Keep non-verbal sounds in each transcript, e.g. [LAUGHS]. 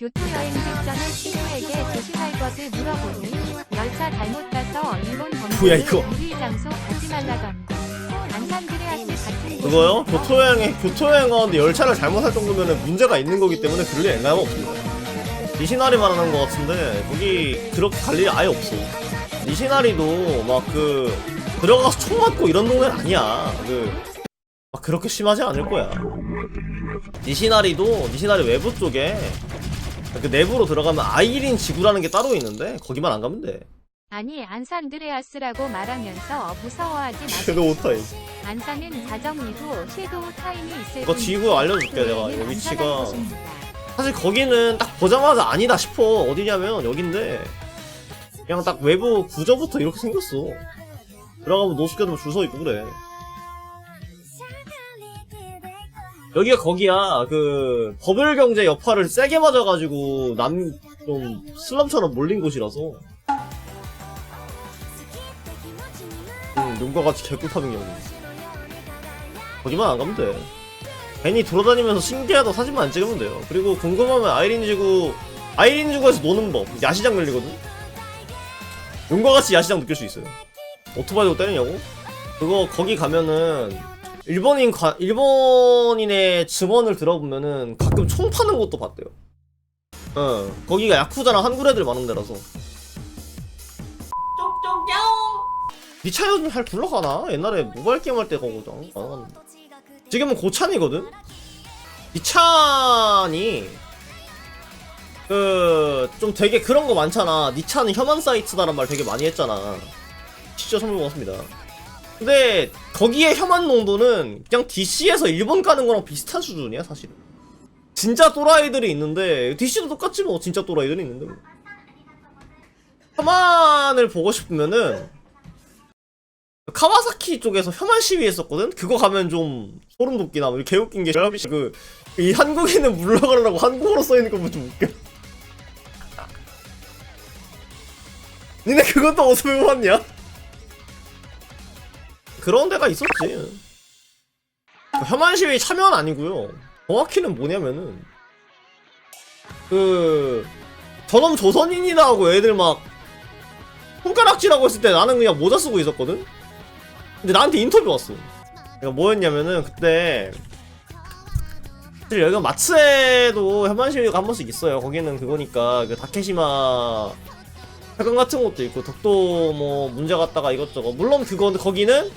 교토 여행 직전에 친구에게 조심할 것을 물어보니 열차 잘못 가서 일본 뭐야, 이거? 우리 장소 가지 말라던데 안산드레아스 같은 그거요? 교토여행, 교토여행 하는데 열차를 잘못 할 정도면 문제가 있는 거기 때문에 그럴 일 앵간함 없습니다. 니시나리 말하는 것 같은데, 거기 그렇게 갈 일이 아예 없어. 니시나리도 막 그, 들어가서 총 맞고 이런 동네는 아니야. 그, 막 그렇게 심하지 않을 거야. 니시나리도, 니시나리 외부 쪽에, 그 내부로 들어가면 아이린 지구라는 게 따로 있는데, 거기만 안 가면 돼. 아니 안산드레아스라고 말하면서 무서워하지 마세요. 섀도우 타임. 안산은 자정리도 섀도우 타임이 있을 이거 지구 알려줄게, 내가. 이거 위치가. 사실 거기는 딱 보자마자 아니다 싶어 어디냐면 여긴데 그냥 딱 외부 구조부터 이렇게 생겼어 들어가면 노숙자들 줄 서 있고 그래 여기가 거기야 그 버블 경제 여파를 세게 맞아가지고 남좀 슬럼처럼 몰린 곳이라서 음, 눈과 같이 개꿀파밍 여기 거기만 안 가면 돼 괜히 돌아다니면서 신기하다 사진만 안 찍으면 돼요. 그리고 궁금하면 아이린 지구, 아이린 지구에서 노는 법. 야시장 열리거든? 용과 같이 야시장 느낄 수 있어요. 오토바이 도 때리냐고? 그거, 거기 가면은, 일본인, 가, 일본인의 증언을 들어보면은 가끔 총 파는 것도 봤대요. 어, 거기가 야쿠자랑 한국 애들 많은 데라서. 니차 요즘 잘 굴러가나? 옛날에 모바일 게임 할 때 거거든. 안 갔는데. 지금은 고찬이거든? 이 찬이 그 좀 되게 그런 거 많잖아 니 차는 혐한 사이트다란 말 되게 많이 했잖아 진짜 선물 고맙습니다 근데 거기에 혐한 농도는 그냥 DC에서 일본 가는 거랑 비슷한 수준이야 사실은 진짜 또라이들이 있는데 DC도 똑같지 뭐 진짜 또라이들이 있는데 뭐. 혐한을 보고 싶으면은 카와사키 쪽에서 혐한 시위 했었거든? 그거 가면 좀 소름 돋기나 뭐 개웃긴 게 그, 이 한국인은 물러가라고 한국어로 써있는 거 보면 좀 웃겨 [LAUGHS] 니네 그것도 어디서 배워왔냐? 그런 데가 있었지 그 혐한 시위 참여는 아니고요 정확히는 뭐냐면은 그 저놈 조선인이다 하고 애들 막 손가락질하고 있을 때 나는 그냥 모자 쓰고 있었거든? 근데 나한테 인터뷰 왔어. 그러니까 뭐였냐면은 그때 사실 여기가 마츠에도 혐한 시위가 한 번씩 있어요. 거기는 그거니까 그 다케시마 회관 같은 것도 있고 덕도 뭐 문제 갔다가 이것저것 물론 그거 거기는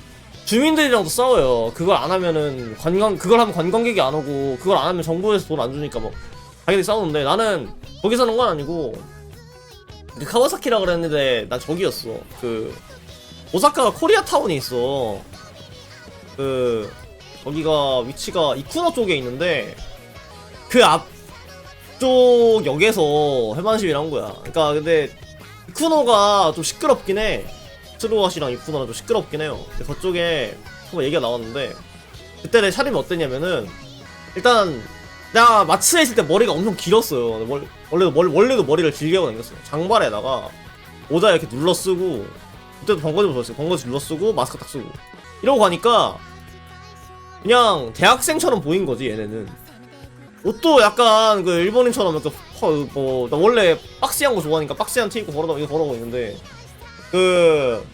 주민들이랑도 싸워요. 그걸 안 하면은 관광 그걸 하면 관광객이 안 오고 그걸 안 하면 정부에서 돈 안 주니까 뭐 자기들이 싸우는데 나는 거기 사는 건 아니고 그 카와사키라 그랬는데 난 저기였어. 그 오사카가 코리아 타운이 있어. 그 거기가 위치가 이쿠노 쪽에 있는데 그 앞쪽 역에서 해만시위를 한 거야. 그러니까 근데 이쿠노가 좀 시끄럽긴 해. 스루와시랑 이쿠노가 좀 시끄럽긴 해요. 근데 그쪽에 한번 얘기가 나왔는데 그때 내 차림이 어땠냐면은 일단 내가 마츠에 있을 때 머리가 엄청 길었어요. 월- 원래도 머리, 원래도 머리를 길게 하고 다녔어요. 장발에다가 모자 이렇게 눌러 쓰고 그때도 번거지 벗었어요. 번거지 눌러 쓰고 마스크 딱 쓰고 이러고 가니까 그냥 대학생처럼 보인 거지 얘네는. 옷도 약간 그 일본인처럼 퍼- 뭐, 나 원래 박시한 거 좋아하니까 박시한 티 입고 걸어다 이거 걸어가고 있는데 그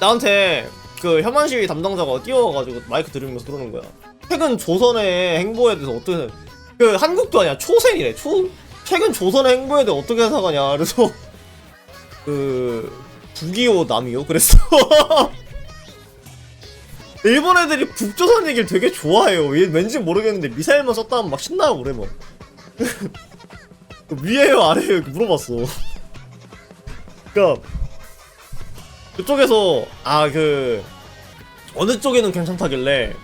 나한테 그 혐한 시위 담당자가 뛰어와가지고 마이크 들으면서 그러는 거야. 최근 조선의 행보에 대해서 어떻게 그 한국도 아니야. 초생이래. 초 최근 조선의 행보에 대해 어떻게 생각하냐. 그래서 [LAUGHS] 그 북이요 남이요? 그랬어 [LAUGHS] 일본 애들이 북조선 얘기를 되게 좋아해요. 얘 왠지 모르겠는데 미사일만 썼다 하면 막 신나고 그래 뭐 [LAUGHS] 위에요 아래요 이렇게 물어봤어. 그니까 그쪽에서 아 그 어느 쪽에는 괜찮다길래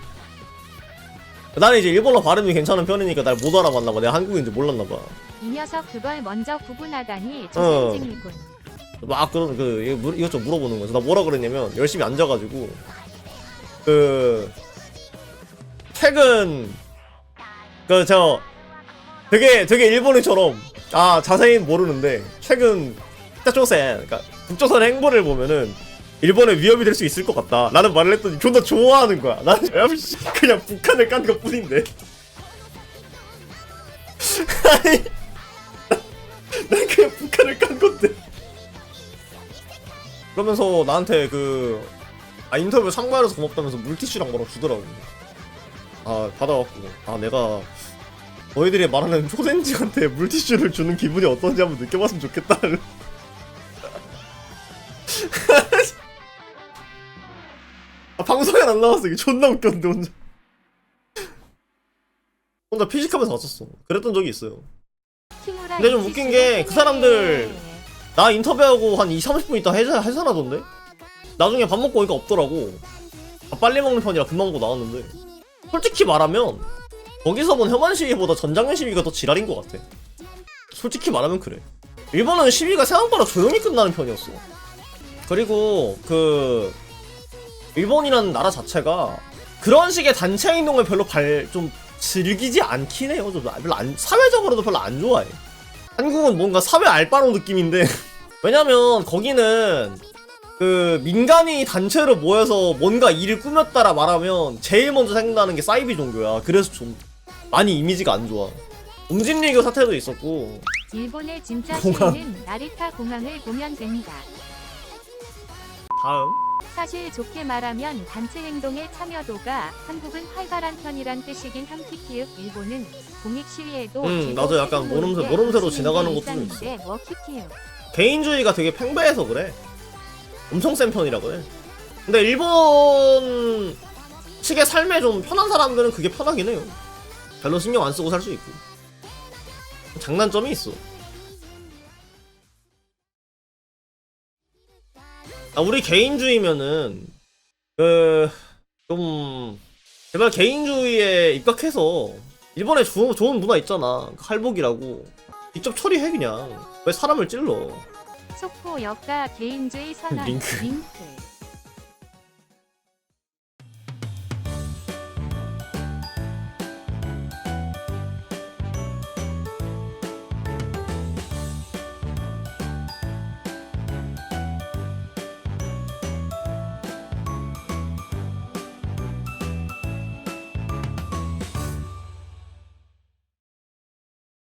나는 이제 일본어 발음이 괜찮은 편이니까 날 못 알아봤나봐 내가 한국인지 몰랐나봐 이 녀석 그걸 먼저 구분하다니 어. 조생증이군. 막 그런 그 이거 물- 이것저것 물어보는 거야. 나 뭐라 그랬냐면 열심히 앉아가지고 그 최근 그저 되게 되게 일본인처럼 아 자세히 모르는데 최근 北朝鮮, 그러니까 북조선 행보를 보면은 일본에 위협이 될 수 있을 것 같다. 라는 말을 했더니 존나 좋아하는 거야. 난 [LAUGHS] 그냥 북한을 깐 것 뿐인데. 아니 난 그냥 북한을 깐 건데. 그러면서 나한테 그 아, 인터뷰 상관해서 고맙다면서 물티슈랑 뭐라 주더라고. 아 받아갖고. 아 내가 너희들이 말하는 초생지한테 물티슈를 주는 기분이 어떤지 한번 느껴봤으면 좋겠다 아 방송에 안 나왔어 이게 존나 웃겼는데 혼자. 혼자 피식하면서 왔었어. 그랬던 적이 있어요. 근데 좀 웃긴 게 그 사람들 나 인터뷰하고 한 2, 30분 있다 해사, 해산하던데? 나중에 밥 먹고 오니까 없더라고. 밥 빨리 먹는 편이라 금방 먹고 나왔는데. 솔직히 말하면, 거기서 본 혐한 시위보다 전장면 시위가 더 지랄인 것 같아. 솔직히 말하면 그래. 일본은 시위가 생각보다 조용히 끝나는 편이었어. 그리고, 그, 일본이라는 나라 자체가 그런 식의 단체 행동을 별로 발, 좀 즐기지 않긴 해요. 좀 별로 안, 사회적으로도 별로 안 좋아해. 한국은 뭔가 사회 알바로 느낌인데 [LAUGHS] 왜냐면 거기는 그 민간이 단체로 모여서 뭔가 일을 꾸몄다라 말하면 제일 먼저 생각나는 게 사이비 종교야 그래서 좀 많이 이미지가 안 좋아 웅진리교 사태도 있었고 일본의 진짜 공항. 나리타 공항을 보면 됩니다. 다음 사실 좋게 말하면 단체 행동의 참여도가 한국은 활발한 편이란 뜻이긴 함키키읔 일본은 공익 시위에도 음, 제도 나도 약간 세금 모름새- 모름새로 지나가는 게 것도 좀 일상인데 뭐 키키읔. 개인주의가 되게 팽배해서 그래. 엄청 센 편이라고 해. 근데 일본 측의 삶에 좀 편한 사람들은 그게 편하긴 해요. 별로 신경 안 쓰고 살 수 있고. 장단점이 있어 아, 우리 개인주의면은 그좀 제발 개인주의에 입각해서 일본에 좋은, 좋은 문화 있잖아 할복이라고 직접 처리해 그냥 왜 사람을 찔러 속보 역가 개인주의 선언 링크. 링크.